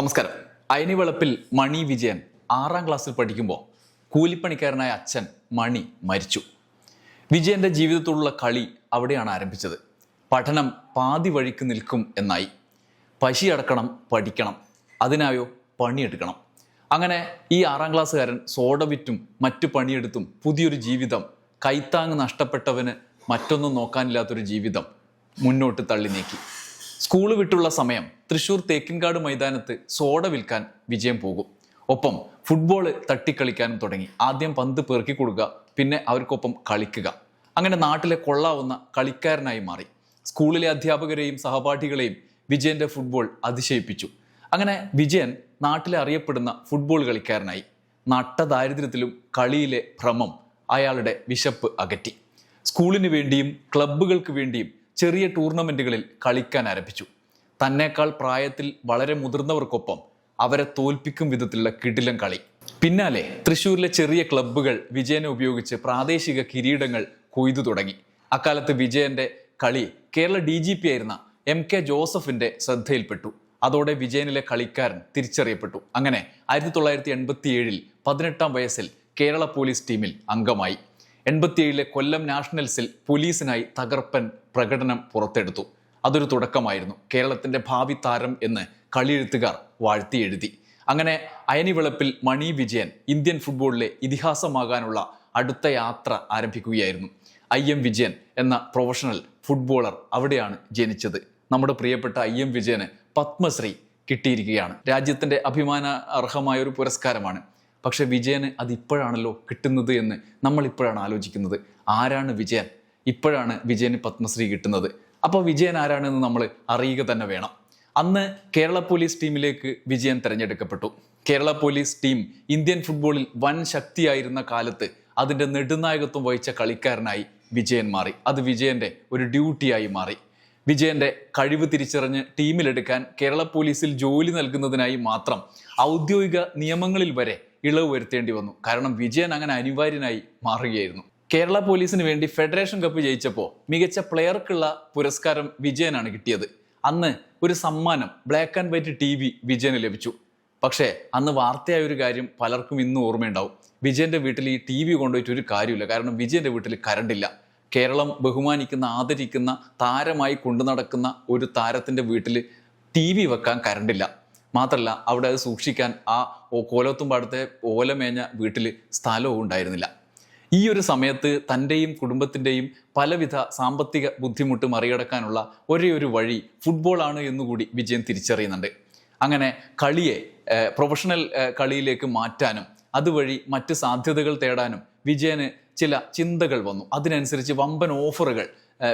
നമസ്കാരം. അയനി വെളുപ്പിൽ മണി വിജയൻ ആറാം ക്ലാസ്സിൽ പഠിക്കുമ്പോൾ കൂലിപ്പണിക്കാരനായ അച്ഛൻ മണി മരിച്ചു. വിജയന്റെ ജീവിതത്തോടുള്ള കളി അവിടെയാണ് ആരംഭിച്ചത്. പഠനം പാതി വഴിക്ക് നിൽക്കും എന്നായി. പശി അടക്കണം പഠിക്കണം. അതിനായോ പണിയെടുക്കണം. അങ്ങനെ ഈ ആറാം ക്ലാസ്സുകാരൻ സോഡ വിറ്റും മറ്റു പണിയെടുത്തും പുതിയൊരു ജീവിതം കൈത്താങ് നഷ്ടപ്പെട്ടവന് മറ്റൊന്നും നോക്കാനില്ലാത്തൊരു ജീവിതം മുന്നോട്ട് തള്ളി നീക്കി. സ്കൂൾ വിട്ടുള്ള സമയം തൃശൂർ തേക്കിൻകാട് മൈതാനത്ത് സോഡ വിൽക്കാൻ വിജയം പോകും. ഒപ്പം ഫുട്ബോൾ തട്ടിക്കളിക്കാനും തുടങ്ങി. ആദ്യം പന്ത് പെറുക്കി കൊടുക്കുക പിന്നെ അവർക്കൊപ്പം കളിക്കുക. അങ്ങനെ നാട്ടിലെ കൊള്ളാവുന്ന കളിക്കാരനായി മാറി. സ്കൂളിലെ അധ്യാപകരെയും സഹപാഠികളെയും വിജയന്റെ ഫുട്ബോൾ അതിശയിപ്പിച്ചു. അങ്ങനെ വിജയൻ നാട്ടിലെ അറിയപ്പെടുന്ന ഫുട്ബോൾ കളിക്കാരനായി. നട്ടദാരിദ്ര്യത്തിലും കളിയിലെ ഭ്രമം അയാളുടെ വിശപ്പ് അകറ്റി. സ്കൂളിന് വേണ്ടിയും ക്ലബ്ബുകൾക്ക് വേണ്ടിയും ചെറിയ ടൂർണമെന്റുകളിൽ കളിക്കാൻ ആരംഭിച്ചു. തന്നേക്കാൾ പ്രായത്തിൽ വളരെ മുതിർന്നവർക്കൊപ്പം അവരെ തോൽപ്പിക്കും വിധത്തിലുള്ള കിടിലം കളി. പിന്നാലെ തൃശ്ശൂരിലെ ചെറിയ ക്ലബ്ബുകൾ വിജയനെ ഉപയോഗിച്ച് പ്രാദേശിക കിരീടങ്ങൾ കൊയ്തു തുടങ്ങി. അക്കാലത്ത് വിജയന്റെ കളി കേരള ഡി ജി പി ആയിരുന്ന എം കെ ജോസഫിന്റെ ശ്രദ്ധയിൽപ്പെട്ടു. അതോടെ വിജയനിലെ കളിക്കാരൻ തിരിച്ചറിയപ്പെട്ടു. അങ്ങനെ ആയിരത്തി തൊള്ളായിരത്തി എൺപത്തി ഏഴിൽ പതിനെട്ടാം വയസ്സിൽ കേരള പോലീസ് ടീമിൽ അംഗമായി. എൺപത്തിയേഴിലെ കൊല്ലം നാഷണൽസിൽ പോലീസിനായി തകർപ്പൻ പ്രകടനം പുറത്തെടുത്തു. അതൊരു തുടക്കമായിരുന്നു. കേരളത്തിന്റെ ഭാവി താരം എന്ന് കളിയെഴുത്തുകാർ വാഴ്ത്തിയെഴുതി. അങ്ങനെ അയനിവിളപ്പിൽ മണി വിജയൻ ഇന്ത്യൻ ഫുട്ബോളിലെ ഇതിഹാസമാകാനുള്ള അടുത്ത യാത്ര ആരംഭിക്കുകയായിരുന്നു. ഐ എം വിജയൻ എന്ന പ്രൊഫഷണൽ ഫുട്ബോളർ അവിടെയാണ് ജനിച്ചത്. നമ്മുടെ പ്രിയപ്പെട്ട ഐ എം വിജയന് പത്മശ്രീ കിട്ടിയിരിക്കുകയാണ്. രാജ്യത്തിന്റെ അഭിമാന അർഹമായ ഒരു പുരസ്കാരമാണ്. പക്ഷെ വിജയന് അത് ഇപ്പോഴാണല്ലോ കിട്ടുന്നത് എന്ന് നമ്മൾ ഇപ്പോഴാണ് ആലോചിക്കുന്നത്. ആരാണ് വിജയൻ? ഇപ്പോഴാണ് വിജയന് പത്മശ്രീ കിട്ടുന്നത്. അപ്പോൾ വിജയൻ ആരാണെന്ന് നമ്മൾ അറിയുക തന്നെ വേണം. അന്ന് കേരള പോലീസ് ടീമിലേക്ക് വിജയൻ തിരഞ്ഞെടുക്കപ്പെട്ടു. കേരള പോലീസ് ടീം ഇന്ത്യൻ ഫുട്ബോളിൽ വൻ ശക്തിയായിരുന്ന കാലത്ത് അതിന്റെ നെടുനായകത്വം വഹിച്ച കളിക്കാരനായി വിജയൻ മാറി. അത് വിജയന്റെ ഒരു ഡ്യൂട്ടിയായി മാറി. വിജയന്റെ കഴിവ് തിരിച്ചറിഞ്ഞ് ടീമിലെടുക്കാൻ കേരള പോലീസിൽ ജോലി നൽകുന്നതിനായി മാത്രം ഔദ്യോഗിക നിയമങ്ങളിൽ വരെ ഇളവ് വരുത്തേണ്ടി വന്നു. കാരണം വിജയൻ അങ്ങനെ അനിവാര്യനായി മാറുകയായിരുന്നു. കേരള പോലീസിന് വേണ്ടി ഫെഡറേഷൻ കപ്പ് ജയിച്ചപ്പോൾ മികച്ച പ്ലെയർക്കുള്ള പുരസ്കാരം വിജയനാണ് കിട്ടിയത്. അന്ന് ഒരു സമ്മാനം black and white T V വിജയന് ലഭിച്ചു. പക്ഷേ അന്ന് വാർത്തയായ ഒരു കാര്യം പലർക്കും ഇന്നും ഓർമ്മയുണ്ടാവും. വിജയന്റെ വീട്ടിൽ ഈ ടി വി കൊണ്ടുപോയിട്ട് ഒരു കാര്യമില്ല. കാരണം വിജയന്റെ വീട്ടിൽ കരണ്ടില്ല കേരളം ബഹുമാനിക്കുന്ന ആദരിക്കുന്ന താരമായി കൊണ്ടു നടക്കുന്ന ഒരു താരത്തിന്റെ വീട്ടിൽ ടി വി വെക്കാൻ കറണ്ടില്ല മാത്രമല്ല അവിടെ അത് സൂക്ഷിക്കാൻ ആ കോലത്തുമ്പാടത്തെ ഓലമേഞ്ഞ വീട്ടിൽ സ്ഥലവും ഉണ്ടായിരുന്നില്ല. ഈ ഒരു സമയത്ത് തന്റെയും കുടുംബത്തിന്റെയും പലവിധ സാമ്പത്തിക ബുദ്ധിമുട്ട് മറികടക്കാനുള്ള ഒരേ ഒരു വഴി ഫുട്ബോളാണ് എന്നുകൂടി വിജയൻ തിരിച്ചറിയുന്നുണ്ട്. അങ്ങനെ കളിയെ പ്രൊഫഷണൽ കളിയിലേക്ക് മാറ്റാനും അതുവഴി മറ്റ് സാധ്യതകൾ തേടാനും വിജയന് ചില ചിന്തകൾ വന്നു. അതിനനുസരിച്ച് വമ്പൻ ഓഫറുകൾ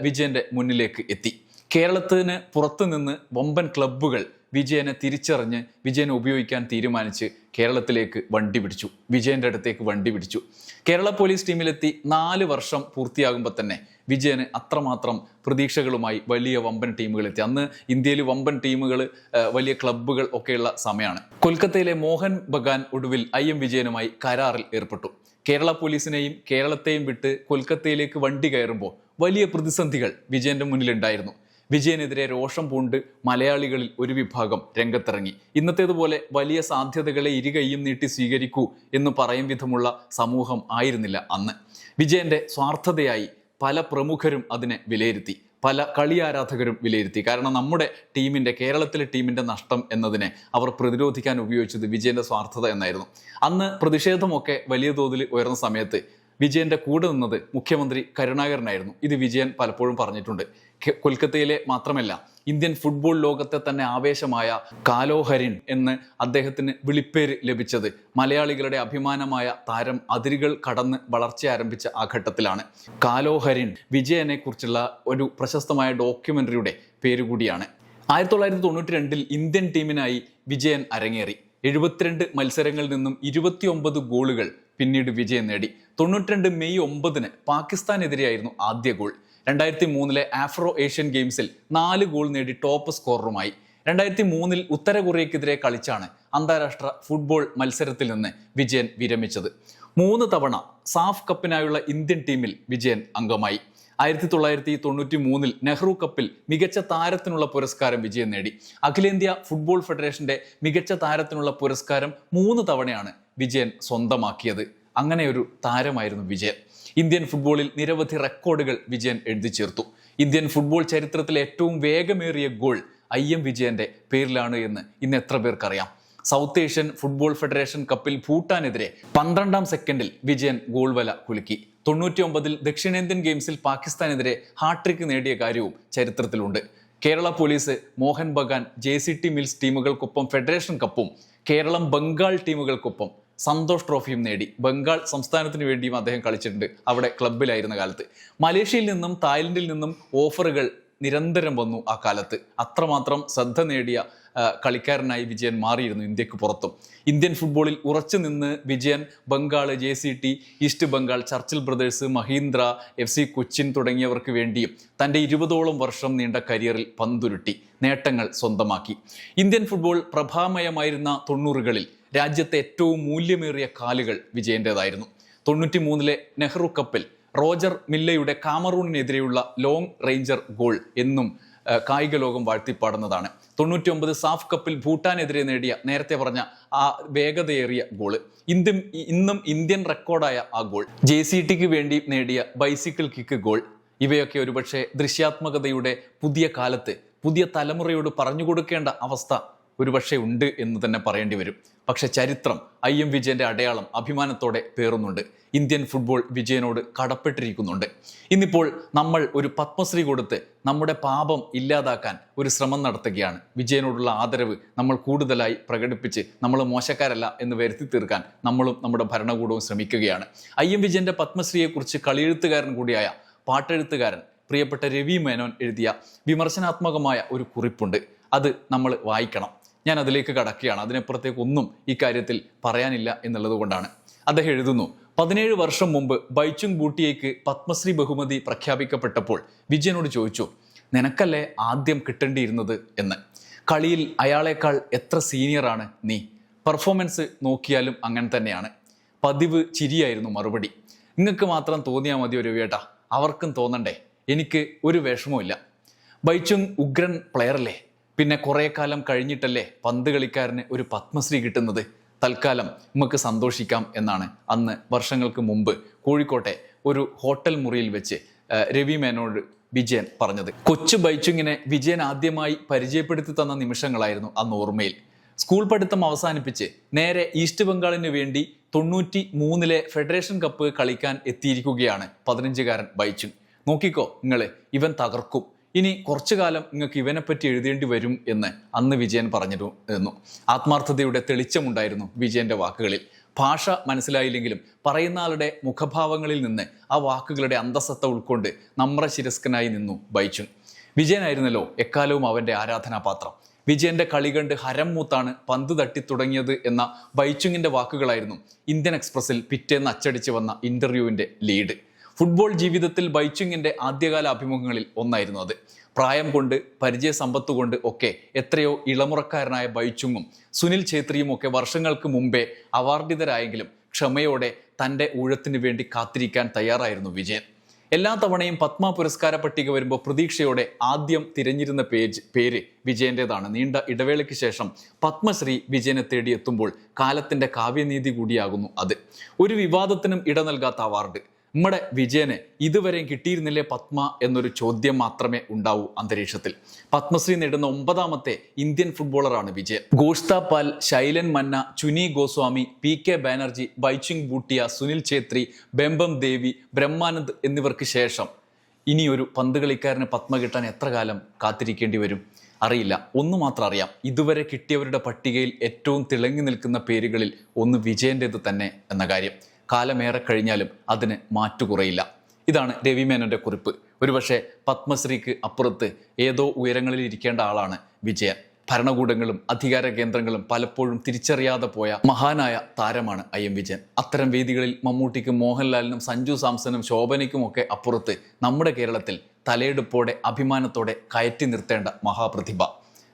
വിജയന്റെ മുന്നിലേക്ക് എത്തി. കേരളത്തിന് പുറത്തുനിന്ന് വമ്പൻ ക്ലബ്ബുകൾ വിജയനെ തിരിച്ചറിഞ്ഞ് വിജയനെ ഉപയോഗിക്കാൻ തീരുമാനിച്ച് കേരളത്തിലേക്ക് വണ്ടി പിടിച്ചു. വിജയന്റെ അടുത്തേക്ക് വണ്ടി പിടിച്ചു. കേരള പോലീസ് ടീമിലെത്തി നാല് വർഷം പൂർത്തിയാകുമ്പോൾ തന്നെ വിജയന് അത്രമാത്രം പ്രതീക്ഷകളുമായി വലിയ വമ്പൻ ടീമുകൾ എത്തി അന്ന് ഇന്ത്യയിൽ വമ്പൻ ടീമുകൾ വലിയ ക്ലബ്ബുകൾ ഒക്കെയുള്ള സമയമാണ് കൊൽക്കത്തയിലെ മോഹൻ ബഗാൻ ഒടുവിൽ ഐ എം വിജയനുമായി കരാറിൽ ഏർപ്പെട്ടു. കേരള പോലീസിനെയും കേരളത്തെയും വിട്ട് കൊൽക്കത്തയിലേക്ക് വണ്ടി കയറുമ്പോൾ വലിയ പ്രതിസന്ധികൾ വിജയന്റെ മുന്നിലുണ്ടായിരുന്നു. വിജയനെതിരെ രോഷം പൂണ്ട് മലയാളികളിൽ ഒരു വിഭാഗം രംഗത്തിറങ്ങി. ഇന്നത്തേതുപോലെ വലിയ സാധ്യതകളെ ഇരുകൈയും നീട്ടി സ്വീകരിക്കൂ എന്ന് പറയും വിധമുള്ള സമൂഹം ആയിരുന്നില്ല അന്ന്. വിജയന്റെ സ്വാർത്ഥതയായി പല പ്രമുഖരും അതിനെ വിലയിരുത്തി. പല കളി ആരാധകരും വിലയിരുത്തി. കാരണം നമ്മുടെ ടീമിന്റെ കേരളത്തിലെ ടീമിന്റെ നഷ്ടം എന്നതിനെ അവർ പ്രതിരോധിക്കാൻ ഉപയോഗിച്ചത് വിജയന്റെ സ്വാർത്ഥത എന്നായിരുന്നു. അന്ന് പ്രതിഷേധമൊക്കെ വലിയ തോതിൽ ഉയർന്ന സമയത്ത് വിജയന്റെ കൂടെ നിന്നത് മുഖ്യമന്ത്രി കരുണാകരനായിരുന്നു. ഇത് വിജയൻ പലപ്പോഴും പറഞ്ഞിട്ടുണ്ട്. കൊൽക്കത്തയിലെ മാത്രമല്ല ഇന്ത്യൻ ഫുട്ബോൾ ലോകത്തെ തന്നെ ആവേശമായ കാലോഹരിൻ എന്ന് അദ്ദേഹത്തിന് വിളിപ്പേര് ലഭിച്ചത് മലയാളികളുടെ അഭിമാനമായ താരം അതിരുകൾ കടന്ന് വളർച്ച ആരംഭിച്ച ആ ഘട്ടത്തിലാണ്. കാലോഹരിൻ വിജയനെ കുറിച്ചുള്ള ഒരു പ്രശസ്തമായ ഡോക്യുമെന്ററിയുടെ പേരുകൂടിയാണ് ആയിരത്തി തൊള്ളായിരത്തി തൊണ്ണൂറ്റി രണ്ടിൽ ഇന്ത്യൻ ടീമിനായി വിജയൻ അരങ്ങേറി. എഴുപത്തിരണ്ട് മത്സരങ്ങളിൽ നിന്നും ഇരുപത്തിയൊമ്പത് ഗോളുകൾ പിന്നീട് വിജയം നേടി. തൊണ്ണൂറ്റിരണ്ട് മെയ് ഒമ്പതിന് പാകിസ്ഥാനെതിരെയായിരുന്നു ആദ്യ ഗോൾ. രണ്ടായിരത്തി മൂന്നിലെ ആഫ്രോ ഏഷ്യൻ ഗെയിംസിൽ നാല് ഗോൾ നേടി ടോപ്പ് സ്കോററുമായി. രണ്ടായിരത്തി മൂന്നിൽ ഉത്തര കൊറിയക്കെതിരെ കളിച്ചാണ് അന്താരാഷ്ട്ര ഫുട്ബോൾ മത്സരത്തിൽ നിന്ന് വിജയൻ വിരമിച്ചത്. മൂന്ന് തവണ സാഫ് കപ്പിനായുള്ള ഇന്ത്യൻ ടീമിൽ വിജയൻ അംഗമായി. ആയിരത്തി തൊള്ളായിരത്തി തൊണ്ണൂറ്റി മൂന്നിൽ നെഹ്റു കപ്പിൽ മികച്ച താരത്തിനുള്ള പുരസ്കാരം വിജയം നേടി. അഖിലേന്ത്യാ ഫുട്ബോൾ ഫെഡറേഷന്റെ മികച്ച താരത്തിനുള്ള പുരസ്കാരം മൂന്ന് തവണയാണ് വിജയൻ സ്വന്തമാക്കിയത്. അങ്ങനെ ഒരു താരമായിരുന്നു വിജയൻ. ഇന്ത്യൻ ഫുട്ബോളിൽ നിരവധി റെക്കോർഡുകൾ വിജയൻ എഴുതി ചേർത്തു. ഇന്ത്യൻ ഫുട്ബോൾ ചരിത്രത്തിലെ ഏറ്റവും വേഗമേറിയ ഗോൾ ഐ എം വിജയന്റെ പേരിലാണ് എന്ന് ഇന്ന് എത്ര പേർക്കറിയാം. സൗത്ത് ഏഷ്യൻ ഫുട്ബോൾ ഫെഡറേഷൻ കപ്പിൽ ഭൂട്ടാനെതിരെ പന്ത്രണ്ടാം സെക്കൻഡിൽ വിജയൻ ഗോൾ വല കുലുക്കി. തൊണ്ണൂറ്റി ഒമ്പതിൽ ദക്ഷിണേന്ത്യൻ ഗെയിംസിൽ പാകിസ്ഥാനെതിരെ ഹാട്രിക്ക് നേടിയ കാര്യവും ചരിത്രത്തിലുണ്ട്. Kerala police Mohan Bagan J C T mills ടീമുകൾക്കൊപ്പം federation കപ്പും കേരളം ബംഗാൾ ടീമുകൾക്കൊപ്പം സന്തോഷ് ട്രോഫിയും നേടി. ബംഗാൾ സംസ്ഥാനത്തിന് വേണ്ടിയും അദ്ദേഹം കളിച്ചിട്ടുണ്ട് അവിടെ ക്ലബിലായിരുന്ന കാലത്ത്. മലേഷ്യയിൽ നിന്നും തായ്ലൻഡിൽ നിന്നും ഓഫറുകൾ നിരന്തരം വന്നു ആ കാലത്ത്. അത്രമാത്രം ശ്രദ്ധ നേടിയ കളിക്കാരനായി വിജയൻ മാറിയിരുന്നു ഇന്ത്യയ്ക്ക് പുറത്തും. ഇന്ത്യൻ ഫുട്ബോളിൽ ഉറച്ചു നിന്ന് Vijayan Bengal J C T east Bengal Churchill brothers Mahindra F C Cochin തുടങ്ങിയവർക്ക് വേണ്ടിയും തന്റെ ഇരുപതോളം വർഷം നീണ്ട കരിയറിൽ പന്തുരുട്ടി നേട്ടങ്ങൾ സ്വന്തമാക്കി. ഇന്ത്യൻ ഫുട്ബോൾ പ്രഭാമയമായിരുന്ന തൊണ്ണൂറുകളിൽ രാജ്യത്തെ ഏറ്റവും മൂല്യമേറിയ കാലുകൾ വിജയന്റേതായിരുന്നു. തൊണ്ണൂറ്റി മൂന്നിലെ നെഹ്റു കപ്പിൽ റോജർ മില്ലയുടെ കാമറൂണിനെതിരെയുള്ള ലോങ് റേഞ്ചർ ഗോൾ എന്നും കായിക ലോകം വാഴ്ത്തിപ്പാടുന്നതാണ്. തൊണ്ണൂറ്റി ഒമ്പത് സാഫ് കപ്പിൽ ഭൂട്ടാനെതിരെ നേടിയ നേരത്തെ പറഞ്ഞ ആ വേഗതയേറിയ ഗോൾ. ഇന്ത്യ ഇന്നും ഇന്ത്യൻ റെക്കോർഡായ ആ ഗോൾ. ജെ സി ടിക്ക് വേണ്ടി നേടിയ ബൈസിക്കിൾ കിക്ക് ഗോൾ. ഇവയൊക്കെ ഒരുപക്ഷെ ദൃശ്യാത്മകതയുടെ പുതിയ കാലത്ത് പുതിയ തലമുറയോട് പറഞ്ഞു കൊടുക്കേണ്ട അവസ്ഥ ഒരുപക്ഷെ ഉണ്ട് എന്ന് തന്നെ പറയേണ്ടി വരും. പക്ഷെ ചരിത്രം ഐ എം വിജയന്റെ അടയാളം അഭിമാനത്തോടെ പേറുന്നുണ്ട്. Indian football വിജയനോട് കടപ്പെട്ടിരിക്കുന്നുണ്ട്. ഇന്നിപ്പോൾ നമ്മൾ ഒരു പത്മശ്രീ കൊടുത്ത് നമ്മുടെ പാപം ഇല്ലാതാക്കാൻ ഒരു ശ്രമം നടത്തുകയാണ്. വിജയനോടുള്ള ആദരവ് നമ്മൾ കൂടുതലായി പ്രകടിപ്പിച്ച് നമ്മൾ മോശക്കാരല്ല എന്ന് വരുത്തി തീർക്കാൻ നമ്മളും നമ്മുടെ ഭരണകൂടവും ശ്രമിക്കുകയാണ്. ഐ എം വിജയന്റെ പത്മശ്രീയെക്കുറിച്ച് കളിയെഴുത്തുകാരൻ കൂടിയായ പാട്ടെഴുത്തുകാരൻ പ്രിയപ്പെട്ട രവി മേനോൻ എഴുതിയ വിമർശനാത്മകമായ ഒരു കുറിപ്പുണ്ട്. അത് നമ്മൾ വായിക്കണം. ഞാൻ അതിലേക്ക് കടക്കുകയാണ്. അതിനപ്പുറത്തേക്ക് ഒന്നും ഈ കാര്യത്തിൽ പറയാനില്ല എന്നുള്ളത് കൊണ്ടാണ്. അദ്ദേഹം എഴുതുന്നു പതിനേഴ് വർഷം മുമ്പ് ബൈച്ചുങ് ബൂട്ടിയേക്ക് പത്മശ്രീ ബഹുമതി പ്രഖ്യാപിക്കപ്പെട്ടപ്പോൾ വിജയനോട് ചോദിച്ചു നിനക്കല്ലേ ആദ്യം കിട്ടേണ്ടിയിരുന്നത്? എന്ന്. കളിയിൽ അയാളേക്കാൾ എത്ര സീനിയറാണ് നീ? പെർഫോമൻസ് നോക്കിയാലും അങ്ങനെ തന്നെയാണ്. പതിവ് ചിരിയായിരുന്നു മറുപടി. നിങ്ങൾക്ക് മാത്രം തോന്നിയാൽ മതി ഒരു വേട്ട അവർക്കും തോന്നണ്ടേ. എനിക്ക് ഒരു വിഷമവുമില്ല ബൈച്ചുങ് ഉഗ്രൻ പ്ലെയറല്ലേ പിന്നെ കുറേ കാലം കഴിഞ്ഞിട്ടല്ലേ പന്ത് കളിക്കാരന് ഒരു പത്മശ്രീ കിട്ടുന്നത്? തൽക്കാലം നമുക്ക് സന്തോഷിക്കാം എന്നാണ് അന്ന് വർഷങ്ങൾക്ക് മുമ്പ് കോഴിക്കോട്ടെ ഒരു ഹോട്ടൽ മുറിയിൽ വെച്ച് രവി മേനോട് വിജയൻ പറഞ്ഞത്. കൊച്ചു ബൈച്ചുങ്ങിനെ വിജയൻ ആദ്യമായി പരിചയപ്പെടുത്തി തന്ന നിമിഷങ്ങളായിരുന്നു അന്ന് ഓർമ്മയിൽ. സ്കൂൾ പഠിത്തം അവസാനിപ്പിച്ച് നേരെ ഈസ്റ്റ് ബംഗാളിന് വേണ്ടി തൊണ്ണൂറ്റി മൂന്നിലെ ഫെഡറേഷൻ കപ്പ് കളിക്കാൻ എത്തിയിരിക്കുകയാണ് പതിനഞ്ചുകാരൻ ബൈച്ചുങ്. നോക്കിക്കോ നിങ്ങൾ ഇവൻ തകർക്കും. ഇനി കുറച്ചു കാലം നിങ്ങൾക്ക് ഇവനെപ്പറ്റി എഴുതേണ്ടി വരും എന്ന് അന്ന് വിജയൻ പറഞ്ഞിരുന്നു. ആത്മാർത്ഥതയുടെ തെളിച്ചമുണ്ടായിരുന്നു വിജയന്റെ വാക്കുകളിൽ. ഭാഷ മനസ്സിലായില്ലെങ്കിലും പറയുന്ന ആളുടെ മുഖഭാവങ്ങളിൽ നിന്ന് ആ വാക്കുകളുടെ അന്തസത്ത ഉൾക്കൊണ്ട് നമ്ര ശിരസ്കനായി നിന്നു ബൈച്ചു വിജയനായിരുന്നല്ലോ എക്കാലവും അവന്റെ ആരാധനാപാത്രം. വിജയന്റെ കളി കണ്ട് ഹരം മൂത്താണ് പന്ത് തട്ടി തുടങ്ങിയത് എന്ന ബൈച്ചുങ്ങിന്റെ വാക്കുകളായിരുന്നു ഇന്ത്യൻ എക്സ്പ്രസിൽ പിറ്റേന്ന് അച്ചടിച്ച് വന്ന ഇന്റർവ്യൂവിന്റെ ലീഡ്. ഫുട്ബോൾ ജീവിതത്തിൽ ബൈച്ചുങ്ങിന്റെ ആദ്യകാല അഭിമുഖങ്ങളിൽ ഒന്നായിരുന്നു അത്. പ്രായം കൊണ്ട് പരിചയ സമ്പത്ത് കൊണ്ട് ഒക്കെ എത്രയോ ഇളമുറക്കാരനായ ബൈച്ചുങ്ങും സുനിൽ ഛേത്രിയും ഒക്കെ വർഷങ്ങൾക്ക് മുമ്പേ അവാർഡിതരായെങ്കിലും ക്ഷമയോടെ തന്റെ ഊഴത്തിന് വേണ്ടി കാത്തിരിക്കാൻ തയ്യാറായിരുന്നു വിജയൻ. എല്ലാ തവണയും പത്മ പുരസ്കാര പട്ടിക വരുമ്പോൾ പ്രതീക്ഷയോടെ ആദ്യം തിരഞ്ഞിരുന്ന പേജ് പേര് വിജയന്റെതാണ് നീണ്ട ഇടവേളയ്ക്ക് ശേഷം പത്മശ്രീ വിജയനെ തേടിയെത്തുമ്പോൾ കാലത്തിന്റെ കാവ്യനീതി കൂടിയാകുന്നു അത്. ഒരു വിവാദത്തിനും ഇട നൽകാത്ത അവാർഡ്. നമ്മുടെ വിജയന് ഇതുവരെയും കിട്ടിയിരുന്നില്ലേ പത്മ എന്നൊരു ചോദ്യം മാത്രമേ ഉണ്ടാവൂ അന്തരീക്ഷത്തിൽ. പത്മശ്രീ നേടുന്ന ഒമ്പതാമത്തെ Indian ഫുട്ബോളറാണ് Vijayan. ഗോഷ്ത Pal Shailan Manna Chuni Goswami P K Banerjee Bhaichung Bhutia Sunil Chhetri Bembem Devi Brahmanand എന്നിവർക്ക് ശേഷം ഇനി ഒരു പന്ത് കളിക്കാരന് പത്മ കിട്ടാൻ എത്ര കാലം കാത്തിരിക്കേണ്ടി വരും? അറിയില്ല. ഒന്ന് മാത്രം അറിയാം. ഇതുവരെ കിട്ടിയവരുടെ പട്ടികയിൽ ഏറ്റവും തിളങ്ങി നിൽക്കുന്ന പേരുകളിൽ ഒന്ന് വിജയന്റേത് തന്നെ എന്ന കാര്യം. കാലമേറെ കഴിഞ്ഞാലും അതിന് മാറ്റുകുറയില്ല ഇതാണ് രവി മേനോന്റെ കുറിപ്പ്. ഒരുപക്ഷെ പത്മശ്രീക്ക് അപ്പുറത്ത് ഏതോ ഉയരങ്ങളിൽ ഇരിക്കേണ്ട ആളാണ് വിജയൻ. ഭരണകൂടങ്ങളും അധികാര കേന്ദ്രങ്ങളും പലപ്പോഴും തിരിച്ചറിയാതെ പോയ മഹാനായ താരമാണ് ഐ എം വിജയൻ. അത്തരം വേദികളിൽ മമ്മൂട്ടിക്കും മോഹൻലാലിനും സഞ്ജു സാംസനും ശോഭനയ്ക്കും ഒക്കെ അപ്പുറത്ത് നമ്മുടെ കേരളത്തിൽ തലയെടുപ്പോടെ അഭിമാനത്തോടെ കയറ്റി നിർത്തേണ്ട മഹാപ്രതിഭ.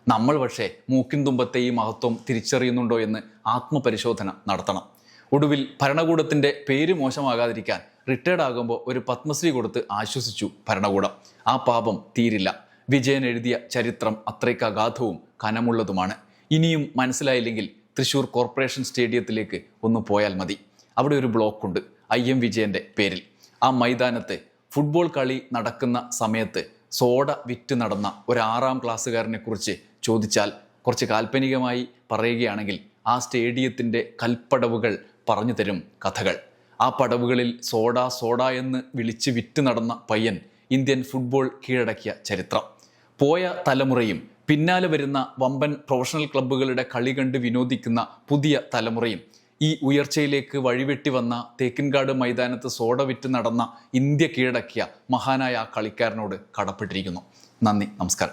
നമ്മൾ പക്ഷേ മൂക്കിൻ തുമ്പത്തെ ഈ മഹത്വം തിരിച്ചറിയുന്നുണ്ടോ എന്ന് ആത്മപരിശോധന നടത്തണം. ഒടുവിൽ ഭരണകൂടത്തിന്റെ പേര് മോശമാകാതിരിക്കാൻ റിട്ടയർഡ് ആകുമ്പോൾ ഒരു പത്മശ്രീ കൊടുത്ത് ആശ്വസിച്ചു ഭരണകൂടം. ആ പാപം തീരില്ല. വിജയൻ എഴുതിയ ചരിത്രം അത്രയ്ക്ക് അഗാധവും കനമുള്ളതുമാണ്. ഇനിയും മനസ്സിലായില്ലെങ്കിൽ തൃശൂർ കോർപ്പറേഷൻ സ്റ്റേഡിയത്തിലേക്ക് ഒന്ന് പോയാൽ മതി. അവിടെ ഒരു ബ്ലോക്കുണ്ട് ഐ എം വിജയന്റെ പേരിൽ. ആ മൈതാനത്ത് ഫുട്ബോൾ കളി നടക്കുന്ന സമയത്ത് സോഡ വിറ്റ് നടന്ന ഒരു ആറാം ക്ലാസ്സുകാരനെ കുറിച്ച് ചോദിച്ചാൽ കുറച്ച് കാൽപ്പനികമായി പറയുകയാണെങ്കിൽ ആ സ്റ്റേഡിയത്തിന്റെ കൽപ്പടവുകൾ പറഞ്ഞു തരും കഥകൾ. ആ പടവുകളിൽ സോഡ സോഡ എന്ന് വിളിച്ച് വിറ്റ് നടന്ന പയ്യൻ ഇന്ത്യൻ ഫുട്ബോൾ കീഴടക്കിയ ചരിത്രം. പോയ തലമുറയും പിന്നാലെ വരുന്ന വമ്പൻ പ്രൊഫഷണൽ ക്ലബ്ബുകളുടെ കളി കണ്ട് വിനോദിക്കുന്ന പുതിയ തലമുറയും ഈ ഉയർച്ചയിലേക്ക് വഴിവെട്ടി വന്ന തേക്കിൻകാട് മൈതാനത്ത് സോഡ വിറ്റ് നടന്ന ഇന്ത്യ കീഴടക്കിയ മഹാനായ ആ കളിക്കാരനോട് കടപ്പെട്ടിരിക്കുന്നു. നന്ദി നമസ്കാരം.